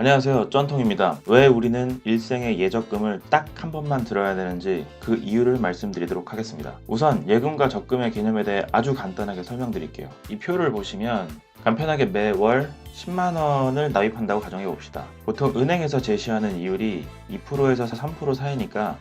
안녕하세요. 쩐통입니다. 왜 우리는 일생의 예적금을 딱 한 번만 들어야 되는지 그 이유를 말씀드리도록 하겠습니다. 우선 예금과 적금의 개념에 대해 아주 간단하게 설명드릴게요. 이 표를 보시면 간편하게 매월 10만 원을 납입한다고 가정해 봅시다. 보통 은행에서 제시하는 이율이 2%에서 3% 사이니까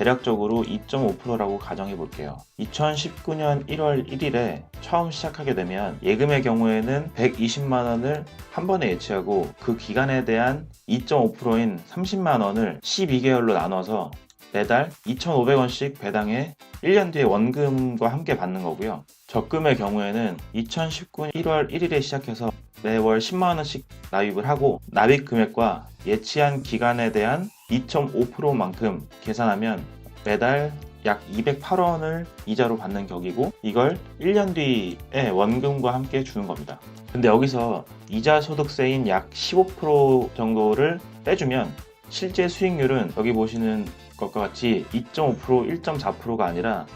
대략적으로 2.5%라고 가정해 볼게요. 2019년 1월 1일에 처음 시작하게 되면 예금의 경우에는 120만 원을 한 번에 예치하고 그 기간에 대한 2.5%인 30만 원을 12개월로 나눠서 매달 2,500원씩 배당해 1년 뒤에 원금과 함께 받는 거고요. 적금의 경우에는 2019년 1월 1일에 시작해서 매월 10만 원씩 납입을 하고 납입 금액과 예치한 기간에 대한 2.5%만큼 계산하면 매달 약 208원을 이자로 받는 격이고 이걸 1년 뒤에 원금과 함께 주는 겁니다. 근데 여기서 이자 소득세인 약 15% 정도를 빼주면 실제 수익률은 여기 보시는 것과 같이 2.5%, 1.4%가 아니라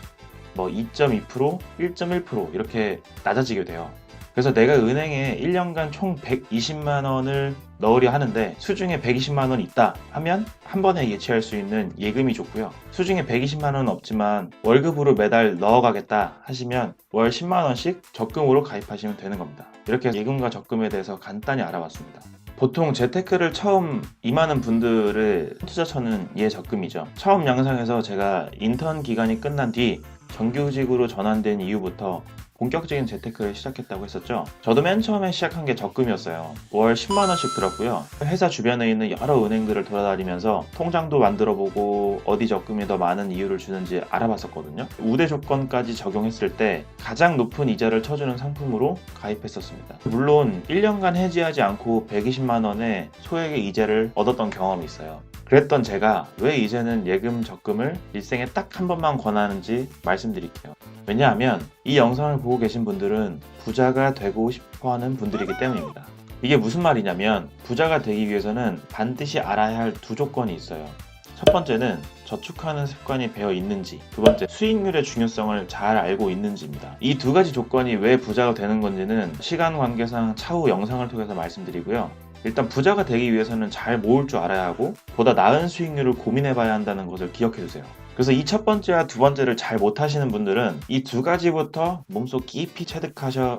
뭐 2.2%, 1.1% 이렇게 낮아지게 돼요. 그래서 내가 은행에 1년간 총 120만 원을 넣으려 하는데 수중에 120만 원 있다 하면 한 번에 예치할 수 있는 예금이 좋고요. 수중에 120만 원은 없지만 월급으로 매달 넣어가겠다 하시면 월 10만 원씩 적금으로 가입하시면 되는 겁니다. 이렇게 예금과 적금에 대해서 간단히 알아봤습니다. 보통 재테크를 처음 임하는 분들의 투자처는 예적금이죠. 처음 영상에서 제가 인턴 기간이 끝난 뒤 정규직으로 전환된 이후부터 본격적인 재테크를 시작했다고 했었죠. 저도 맨 처음에 시작한 게 적금이었어요. 월 10만 원씩 들었고요. 회사 주변에 있는 여러 은행들을 돌아다니면서 통장도 만들어 보고 어디 적금이 더 많은 이유를 주는지 알아봤었거든요. 우대 조건까지 적용했을 때 가장 높은 이자를 쳐주는 상품으로 가입했었습니다. 물론 1년간 해지하지 않고 120만 원의 소액의 이자를 얻었던 경험이 있어요. 그랬던 제가 왜 이제는 예금 적금을 일생에 딱 한 번만 권하는지 말씀드릴게요. 왜냐하면 이 영상을 보고 계신 분들은 부자가 되고 싶어 하는 분들이기 때문입니다. 이게 무슨 말이냐면 부자가 되기 위해서는 반드시 알아야 할 두 조건이 있어요. 첫 번째는 저축하는 습관이 배어 있는지, 두 번째 수익률의 중요성을 잘 알고 있는지입니다. 이 두 가지 조건이 왜 부자가 되는 건지는 시간 관계상 차후 영상을 통해서 말씀드리고요. 일단 부자가 되기 위해서는 잘 모을 줄 알아야 하고 보다 나은 수익률을 고민해 봐야 한다는 것을 기억해 주세요. 그래서 이 첫 번째와 두 번째를 잘 못하시는 분들은 이 두 가지부터 몸속 깊이 체득하셔야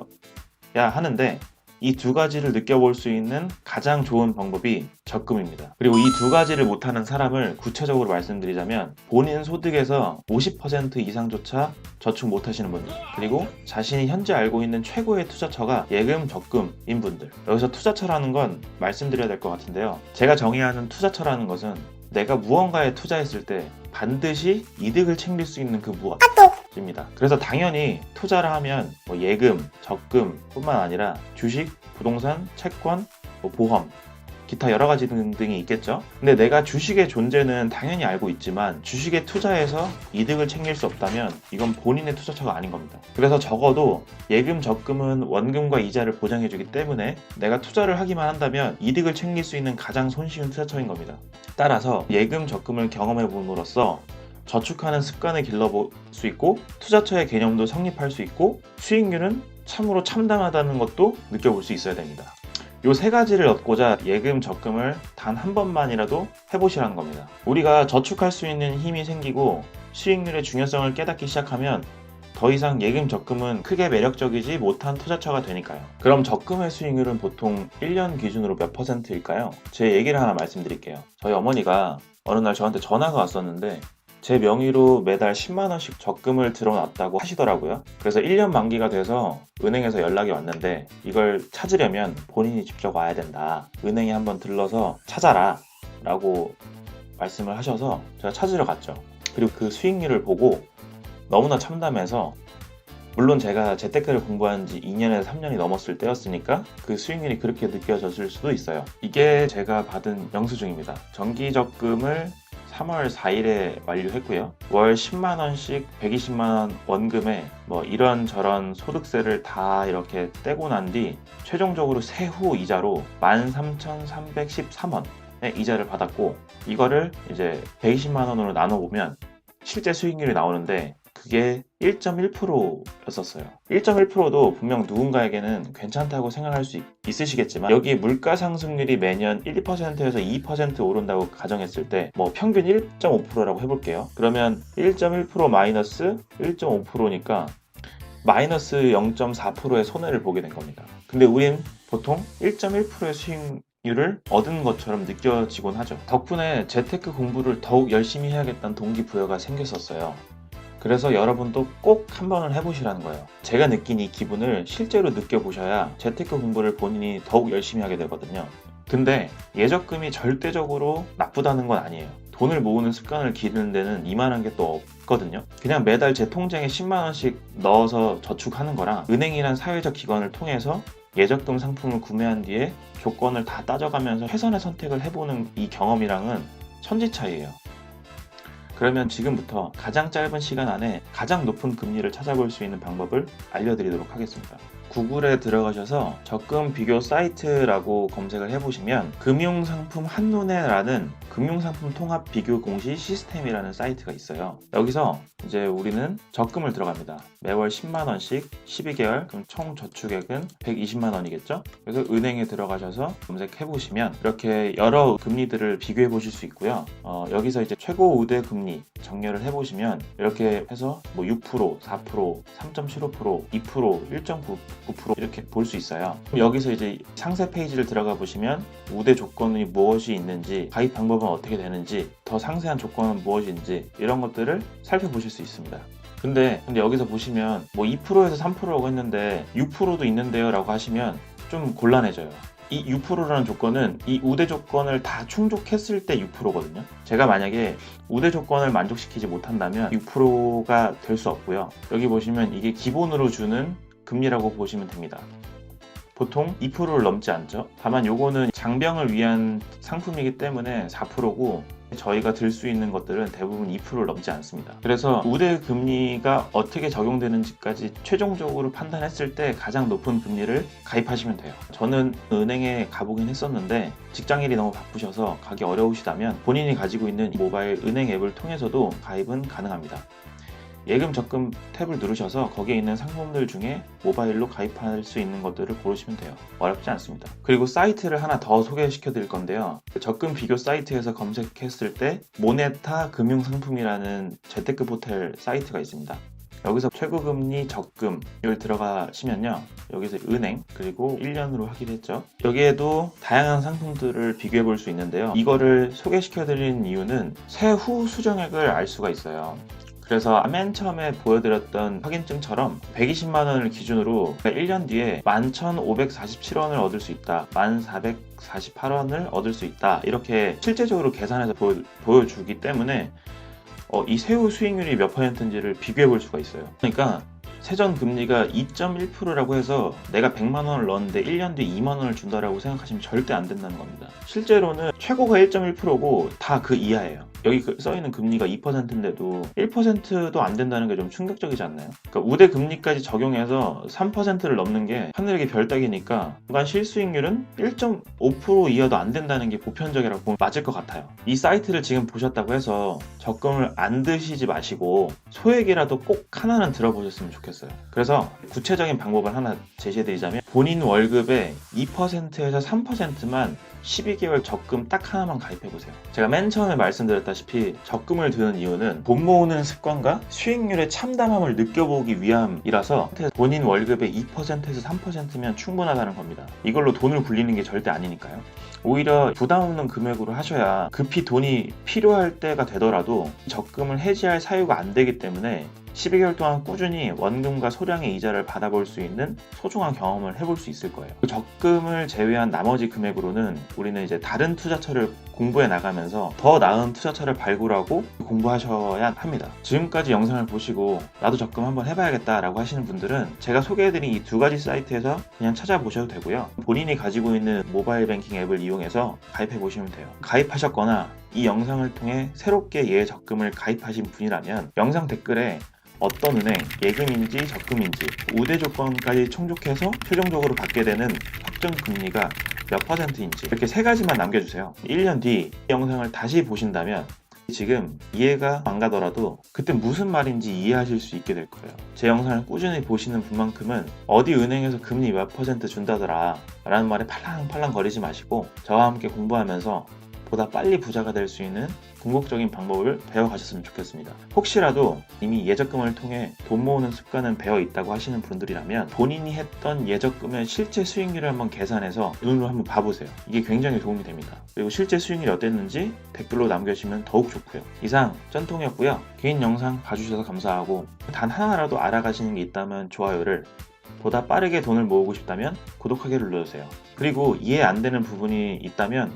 하는데 이 두 가지를 느껴볼 수 있는 가장 좋은 방법이 적금입니다. 그리고 이 두 가지를 못하는 사람을 구체적으로 말씀드리자면 본인 소득에서 50% 이상조차 저축 못하시는 분들 그리고 자신이 현재 알고 있는 최고의 투자처가 예금 적금인 분들 여기서 투자처라는 건 말씀드려야 될 것 같은데요. 제가 정의하는 투자처라는 것은 내가 무언가에 투자했을 때 반드시 이득을 챙길 수 있는 그 무엇 입니다. 그래서 당연히 투자를 하면 뭐 예금, 적금 뿐만 아니라 주식, 부동산, 채권, 뭐 보험, 기타 여러 가지 등등이 있겠죠. 근데 내가 주식의 존재는 당연히 알고 있지만 주식에 투자해서 이득을 챙길 수 없다면 이건 본인의 투자처가 아닌 겁니다. 그래서 적어도 예금, 적금은 원금과 이자를 보장해주기 때문에 내가 투자를 하기만 한다면 이득을 챙길 수 있는 가장 손쉬운 투자처인 겁니다. 따라서 예금, 적금을 경험해 봄으로써 저축하는 습관을 길러볼 수 있고 투자처의 개념도 성립할 수 있고 수익률은 참으로 참담하다는 것도 느껴볼 수 있어야 됩니다. 요 세 가지를 얻고자 예금 적금을 단 한 번만이라도 해보시라는 겁니다. 우리가 저축할 수 있는 힘이 생기고 수익률의 중요성을 깨닫기 시작하면 더 이상 예금 적금은 크게 매력적이지 못한 투자처가 되니까요. 그럼 적금의 수익률은 보통 1년 기준으로 몇 퍼센트일까요? 제 얘기를 하나 말씀드릴게요. 저희 어머니가 어느 날 저한테 전화가 왔었는데 제 명의로 매달 10만 원씩 적금을 들어놨다고 하시더라고요. 그래서 1년 만기가 돼서 은행에서 연락이 왔는데 이걸 찾으려면 본인이 직접 와야 된다. 은행에 한번 들러서 찾아라. 라고 말씀을 하셔서 제가 찾으러 갔죠. 그리고 그 수익률을 보고 너무나 참담해서 물론 제가 재테크를 공부한 지 2년에서 3년이 넘었을 때였으니까 그 수익률이 그렇게 느껴졌을 수도 있어요. 이게 제가 받은 영수증입니다. 정기적금을 3월 4일에 완료했고요. 월 10만 원씩 120만 원 원금에 뭐 이런 저런 소득세를 다 이렇게 떼고 난 뒤 최종적으로 세후 이자로 13,313원의 이자를 받았고 이거를 이제 120만 원으로 나눠 보면 실제 수익률이 나오는데 그 그게 1.1%였었어요. 1.1%도 분명 누군가에게는 괜찮다고 생각할 수 있, 있으시겠지만 여기 물가 상승률이 매년 1%에서 2% 오른다고 가정했을 때 뭐 평균 1.5%라고 해볼게요. 그러면 1.1% 마이너스 1.5%니까 마이너스 0.4%의 손해를 보게 된 겁니다. 근데 우린 보통 1.1%의 수익률을 얻은 것처럼 느껴지곤 하죠. 덕분에 재테크 공부를 더욱 열심히 해야겠다는 동기부여가 생겼었어요. 그래서 여러분도 꼭 한 번은 해보시라는 거예요. 제가 느낀 이 기분을 실제로 느껴보셔야 재테크 공부를 본인이 더욱 열심히 하게 되거든요. 근데 예적금이 절대적으로 나쁘다는 건 아니에요. 돈을 모으는 습관을 기르는 데는 이만한 게 또 없거든요. 그냥 매달 제 통장에 10만 원씩 넣어서 저축하는 거랑 은행이란 사회적 기관을 통해서 예적금 상품을 구매한 뒤에 조건을 다 따져가면서 최선의 선택을 해보는 이 경험이랑은 천지 차이예요. 그러면 지금부터 가장 짧은 시간 안에 가장 높은 금리를 찾아볼 수 있는 방법을 알려드리도록 하겠습니다. 구글에 들어가셔서 적금 비교 사이트라고 검색을 해보시면 금융상품 한눈에라는 금융상품 통합 비교 공시 시스템이라는 사이트가 있어요. 여기서 이제 우리는 적금을 들어갑니다. 매월 10만 원씩 12개월 그럼 총 저축액은 120만 원이겠죠? 그래서 은행에 들어가셔서 검색해 보시면 이렇게 여러 금리들을 비교해 보실 수 있고요. 어, 여기서 이제 최고 우대 금리 정렬을 해 보시면 이렇게 해서 뭐 6%, 4%, 3.75%, 2%, 1.99% 이렇게 볼 수 있어요. 여기서 이제 상세 페이지를 들어가 보시면 우대 조건이 무엇이 있는지 가입 방법은 어떻게 되는지 더 상세한 조건은 무엇인지 이런 것들을 살펴보실 수 있습니다. 근데, 근데 여기서 보시면 뭐 2%에서 3%라고 했는데 6%도 있는데요 라고 하시면 좀 곤란해져요. 이 6%라는 조건은 이 우대 조건을 다 충족했을 때 6%거든요. 제가 만약에 우대 조건을 만족시키지 못한다면 6%가 될 수 없고요. 여기 보시면 이게 기본으로 주는 금리라고 보시면 됩니다. 보통 2%를 넘지 않죠. 다만 요거는 장병을 위한 상품이기 때문에 4%고 저희가 들 수 있는 것들은 대부분 2%를 넘지 않습니다. 그래서 우대 금리가 어떻게 적용되는지까지 최종적으로 판단했을 때 가장 높은 금리를 가입하시면 돼요. 저는 은행에 가보긴 했었는데 직장일이 너무 바쁘셔서 가기 어려우시다면 본인이 가지고 있는 모바일 은행 앱을 통해서도 가입은 가능합니다. 예금 적금 탭을 누르셔서 거기에 있는 상품들 중에 모바일로 가입할 수 있는 것들을 고르시면 돼요. 어렵지 않습니다. 그리고 사이트를 하나 더 소개시켜 드릴 건데요. 적금 비교 사이트에서 검색했을 때 모네타 금융상품이라는 재테크 포털 사이트가 있습니다. 여기서 최고금리 적금을 들어가시면요. 여기서 은행 그리고 1년으로 하기로 했죠. 여기에도 다양한 상품들을 비교해 볼 수 있는데요. 이거를 소개시켜 드리는 이유는 세후 수정액을 알 수가 있어요. 그래서 맨 처음에 보여드렸던 확인증처럼 120만 원을 기준으로 1년 뒤에 11,547원을 얻을 수 있다. 1,448원을 얻을 수 있다. 이렇게 실제적으로 계산해서 보여, 주기 때문에 어, 이 세후 수익률이 몇 퍼센트인지를 비교해 볼 수가 있어요. 그러니까 세전 금리가 2.1%라고 해서 내가 100만 원을 넣었는데 1년 뒤에 2만 원을 준다라고 생각하시면 절대 안 된다는 겁니다. 실제로는 최고가 1.1%고 다 그 이하예요. 여기 그 써있는 금리가 2%인데도 1%도 안 된다는 게 좀 충격적이지 않나요? 그러니까 우대 금리까지 적용해서 3%를 넘는 게 하늘에게 별 따기니까 중간 실수익률은 1.5% 이하도 안 된다는 게 보편적이라고 보면 맞을 것 같아요. 이 사이트를 지금 보셨다고 해서 적금을 안 드시지 마시고 소액이라도 꼭 하나는 들어보셨으면 좋겠어요. 그래서 구체적인 방법을 하나 제시해드리자면 본인 월급의 2%에서 3%만 12개월 적금 딱 하나만 가입해 보세요. 제가 맨 처음에 말씀드렸다시피 적금을 드는 이유는 돈 모으는 습관과 수익률의 참담함을 느껴보기 위함이라서 본인 월급의 2%에서 3%면 충분하다는 겁니다. 이걸로 돈을 굴리는 게 절대 아니니까요. 오히려 부담 없는 금액으로 하셔야 급히 돈이 필요할 때가 되더라도 적금을 해지할 사유가 안 되기 때문에 12개월 동안 꾸준히 원금과 소량의 이자를 받아볼 수 있는 소중한 경험을 해볼 수 있을 거예요. 그 적금을 제외한 나머지 금액으로는 우리는 이제 다른 투자처를 공부해 나가면서 더 나은 투자처를 발굴하고 공부하셔야 합니다. 지금까지 영상을 보시고 나도 적금 한번 해봐야겠다라고 하시는 분들은 제가 소개해드린 이 두 가지 사이트에서 그냥 찾아보셔도 되고요. 본인이 가지고 있는 모바일 뱅킹 앱을 이용해서 가입해 보시면 돼요. 가입하셨거나 이 영상을 통해 새롭게 예 적금을 가입하신 분이라면 영상 댓글에 어떤 은행, 예금인지 적금인지 우대 조건까지 충족해서 최종적으로 받게 되는 확정 금리가 몇 퍼센트인지 이렇게 세 가지만 남겨주세요. 1년 뒤이 영상을 다시 보신다면 지금 이해가 안 가더라도 그때 무슨 말인지 이해하실 수 있게 될 거예요. 제 영상을 꾸준히 보시는 분만큼은 어디 은행에서 금리 몇 퍼센트 준다더라 라는 말에 팔랑팔랑 거리지 마시고 저와 함께 공부하면서 보다 빨리 부자가 될 수 있는 궁극적인 방법을 배워가셨으면 좋겠습니다. 혹시라도 이미 예적금을 통해 돈 모으는 습관은 배어 있다고 하시는 분들이라면 본인이 했던 예적금의 실제 수익률을 한번 계산해서 눈으로 한번 봐보세요. 이게 굉장히 도움이 됩니다. 그리고 실제 수익률이 어땠는지 댓글로 남겨주시면 더욱 좋고요. 이상 쩐통이었고요. 개인 영상 봐주셔서 감사하고 단 하나라도 알아가시는 게 있다면 좋아요를 보다 빠르게 돈을 모으고 싶다면 구독하기를 눌러주세요. 그리고 이해 안 되는 부분이 있다면